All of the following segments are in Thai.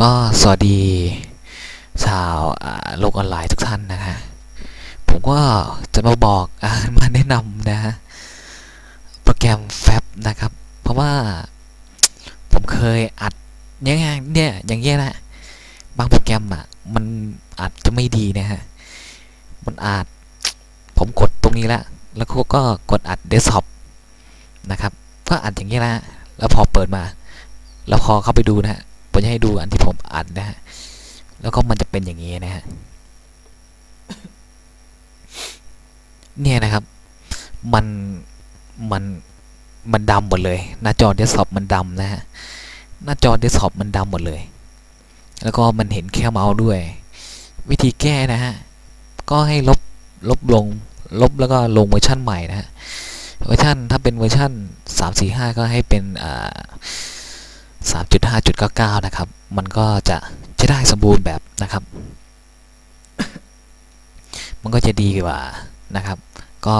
ก็สวัสดีชาวโลกออนไลน์ทุกท่านนะฮะผมก็จะมาบอกอมาแนะนำนะฮะโปรแกรมแฟบนะครับ เพราะว่าผมเคยอัดเนี่ยไงเนี่ยอย่างเงี้ยนะบางโปรแกรมอะมันอาจจะไม่ดีนะฮะมันอาจผมกดตรงนี้แล้วแล้วก็กดอัดเดสก์ท็อปนะครับ ก็อัดอย่างนี้แหละแล้วพอเปิดมา แล้วพอเข้าไปดูนะฮะ ผมจะให้ดูอันที่ผมอัดนะฮะ แล้วก็มันจะเป็นอย่างนี้นะฮะ เนี่ยนะครับ มัน มัน มันดำหมดเลย หน้าจอเดสก์ท็อปมันดำนะฮะ หน้าจอเดสก์ท็อปมันดำหมดเลย แล้วก็มันเห็นแค่เมาส์ด้วย วิธีแก้นะฮะ ก็ให้ลบ ลบลง ลบแล้วก็ลงเวอร์ชันใหม่นะฮะ เวอร์ชันถ้าเป็นเวอร์ชัน345 ก็ให้เป็นอ่า 3.5.99 นะครับ มันก็จะจะได้สมบูรณ์แบบนะครับ มันก็จะดีกว่านะครับ ก็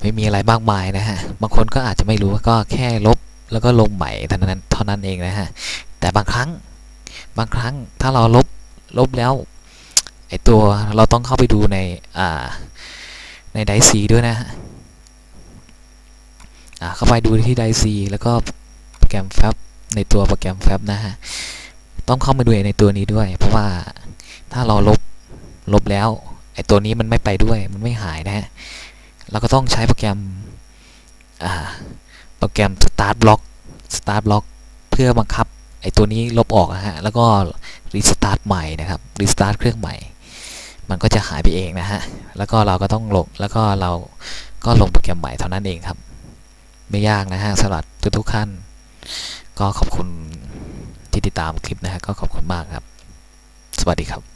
ไม่มีอะไรมากมายนะฮะ บางคนก็อาจจะไม่รู้ก็แค่ลบแล้วก็ลงใหม่เท่านั้นเท่านั้นเองนะฮะ แต่บางครั้งบางครั้งถ้าเราลบลบแล้วไอตัวเราต้องเข้าไปดูในอ่าในไดซีด้วยนะฮะเข้าไปดูที่ไดซีแล้วก็ รแกรมแฟบในตัวโปรแกรมแฟบนะฮะต้องเข้ามาดูในตัวนี้ด้วย เพราะว่าถ้าเราลบลบแล้วไอตัวนี้มันไม่ไปด้วยมันไม่หายนะฮะเราก็ต้องใช้โปรแกรมโปรแกรม start block start block เพื่อบังคับไอตัวนี้ลบออกนะฮะแล้วก็ restart ใหม่นะครับ restart เครื่องใหม่มันก็จะหายไปเองนะฮะ แล้วก็เราก็ต้องลง แล้วก็เราก็ลงโปรแกรมใหม่เท่านั้นเองครับ ไม่ยากนะฮะสำหรับทุกๆขั้น ก็ขอบคุณที่ติดตามคลิปนะฮะก็ขอบคุณมากครับ สวัสดีครับ